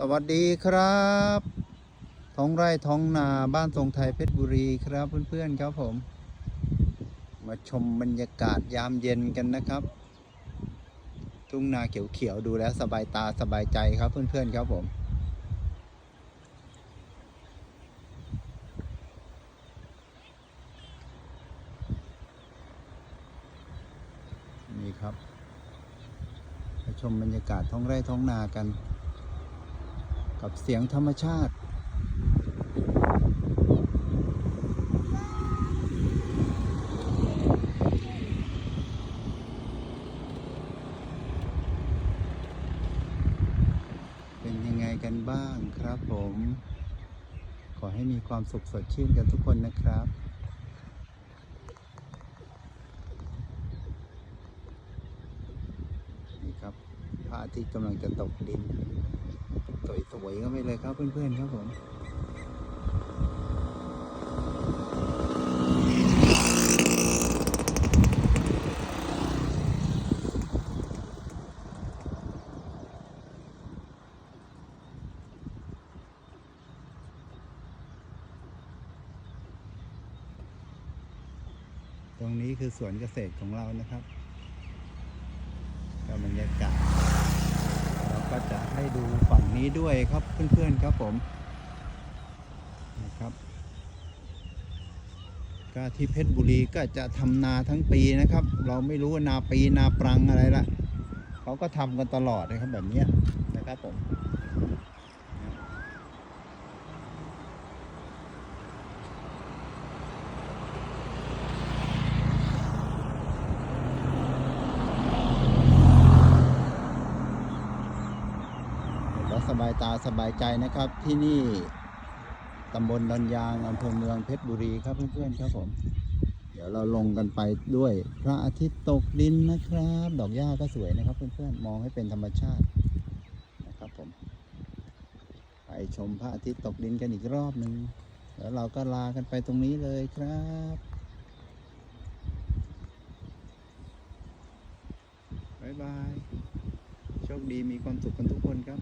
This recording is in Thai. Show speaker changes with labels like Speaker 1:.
Speaker 1: สวัสดีครับ ท้องไร่ท้องนาบ้านทรงไทยเพชรบุรีครับเพื่อนๆครับผม มาชมบรรยากาศยามเย็นกันนะครับ ทุ่งนาเขียวๆดูแล้วสบายตาสบายใจครับเพื่อนๆครับผมนี่ครับมาชมบรรยากาศท้องไร่ท้องนากัน กับเสียงธรรมชาติ เป็นยังไงกันบ้างครับผม ขอให้มีความสุขสดชื่นกันทุกคนนะครับนี่ครับพระอาทิตย์กำลังจะตกดิน สวยๆก็ไปเลยครับเพื่อนๆครับผมตรงนี้คือสวนเกษตรของเรานะครับก็บรรยากาศเราก็จะให้ดูฝ นี้ด้วยครับเพื่อนๆครับผมนะครับก็ที่เพชรบุรีก็จะทำนาทั้งปีนะครับ เราไม่รู้ว่านาปีนาปรังอะไรละเขาก็ทำกันตลอดนะครับแบบเนี้ยนะครับผม สบายตาสบายใจนะครับ ที่นี่ตำบลดอนยางอำเภอเมืองเพชรบุรีครับเพื่อนๆครับผม เดี๋ยวเราลงกันไปด้วยพระอาทิตย์ตกดินนะครับ ดอกหญ้าก็สวยนะครับเพื่อนๆมองให้เป็นธรรมชาตินะครับผม ไปชมพระอาทิตย์ตกดินกันอีกรอบหนึ่งแล้วเราก็ลากันไปตรงนี้เลยครับบ๊ายบายโชคดีมีความสุขกันทุกคนครับ